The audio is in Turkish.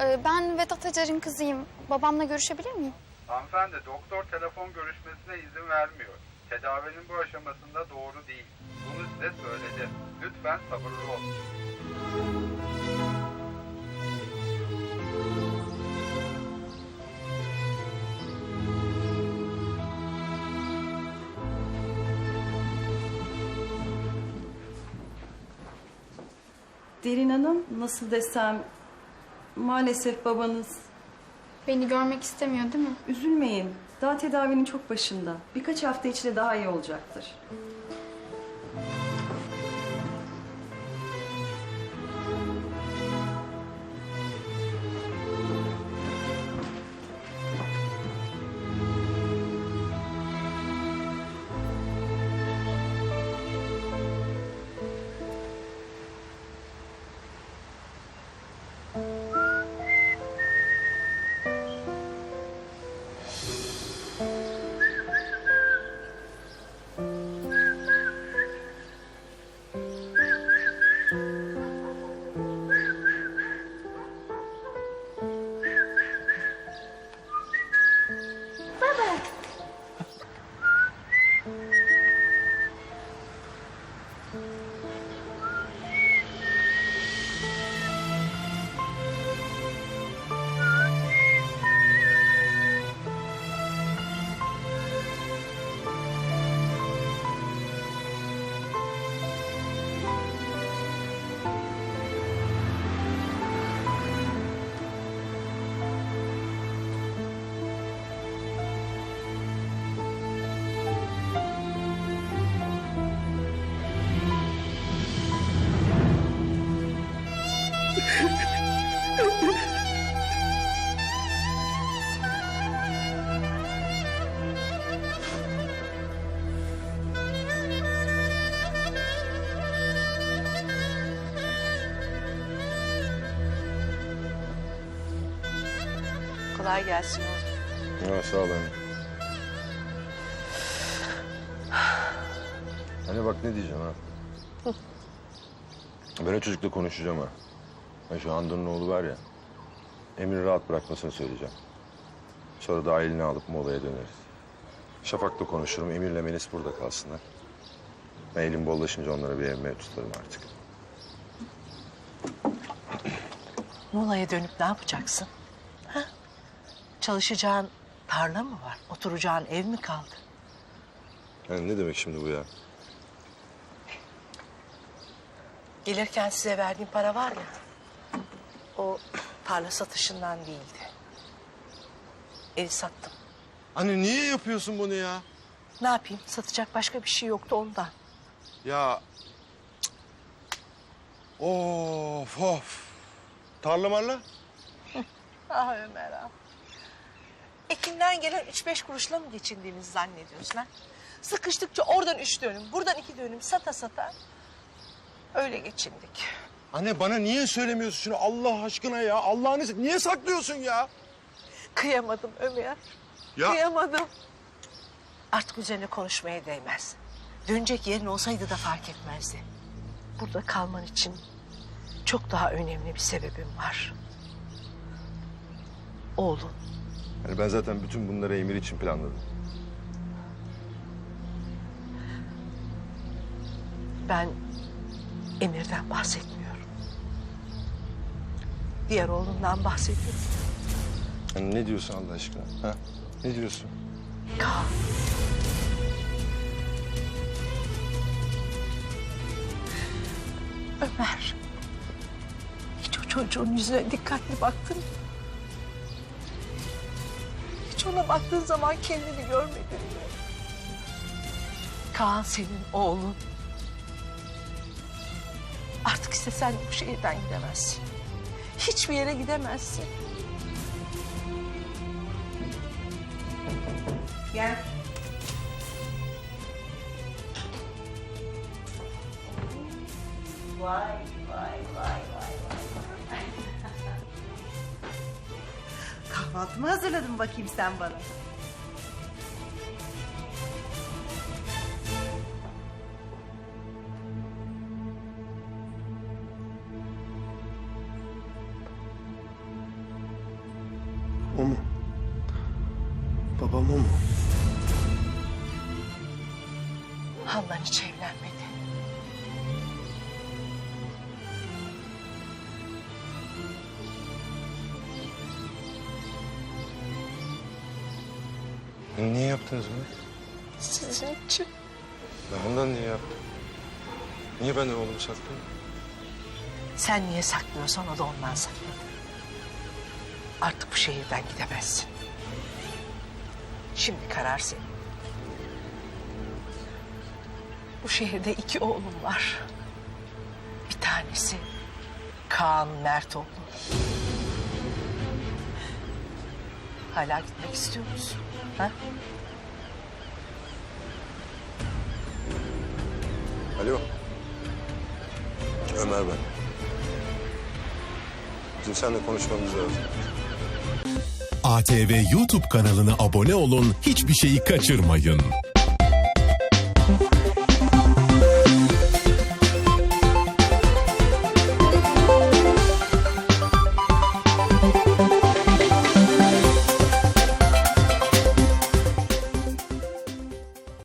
Ee, ben Vedat Acar'ın kızıyım. Babamla görüşebilir miyim? Hanımefendi doktor telefon görüşmesine izin vermiyor. Tedavinin bu aşamasında doğru değil. Bunu size söyledi. Lütfen sabırlı olun. Derin Hanım nasıl desem maalesef babanız Beni görmek istemiyor değil mi? üzülmeyin. Daha tedavinin çok başında. Birkaç hafta içinde daha iyi olacaktır. Kolay gelsin oğlum. Ha, sağ ol anne. Anne bak ne diyeceğim ha. O çocukla konuşacağım ha. Ha, şu Handan'ın oğlu var ya. Emir'i rahat bırakmasını söyleyeceğim. Sonra da aileni alıp molaya döneriz. Şafak'la konuşurum. Emir'le Melis burada kalsınlar. Ben elim bollaşınca onlara bir evime tutarım artık. Muğla'ya dönüp ne yapacaksın? Çalışacağın tarla mı var? Oturacağın ev mi kaldı? Yani ne demek şimdi bu ya? Gelirken size verdiğim para var ya... ...o tarla satışından değildi. Evi sattım. Anne niye yapıyorsun bunu ya? Ne yapayım? Satacak başka bir şey yoktu ondan. Ya... Of of. Tarla marla? Ah Ömer ah. Ekinden gelen üç beş kuruşla mı geçindiğimizi zannediyorsun ha? Sıkıştıkça oradan üç dönüm, buradan iki dönüm sata sata... ...öyle geçindik. Anne bana niye söylemiyorsun şunu Allah aşkına ya? Allah'ını se- niye saklıyorsun ya? Kıyamadım Ömer. Ya Kıyamadım. Artık üzerine konuşmaya değmez. Dönecek yerin olsaydı da fark etmezdi. Burada kalman için çok daha önemli bir sebebim var. Oğlum. Yani ben zaten bütün bunları Emir için planladım. Ben Emir'den bahsetmiyorum. Diğer oğlundan bahsediyorum. Yani ne diyorsun Allah aşkına? Ha? Ne diyorsun? Kaan. Ömer. Hiç o çocuğun yüzüne dikkatli baktın mı? Ona baktığın zaman kendini görmedin mi? Kaan senin oğlun. Artık istesen bu şehirden gidemezsin. Hiçbir yere gidemezsin. Gel. Kahvaltımı hazırladım bakayım sen bana. O mu? Babam o mu? Handan hiç evlenmedi. Niye yaptınız bunu? Sizin için. Ben ondan niye yaptım? Niye benden oğlumu sakladın? Sen niye saklıyorsan o da ondan sakladı. Artık bu şehirden gidemezsin. Şimdi karar senin. Bu şehirde iki oğlum var. Bir tanesi Kaan Mertoğlu. Hala gitmek istiyor musun? Ha? Alo. Ömer ben. Bizim seninle konuşmamız lazım. ATV YouTube kanalına abone olun, hiçbir şeyi kaçırmayın.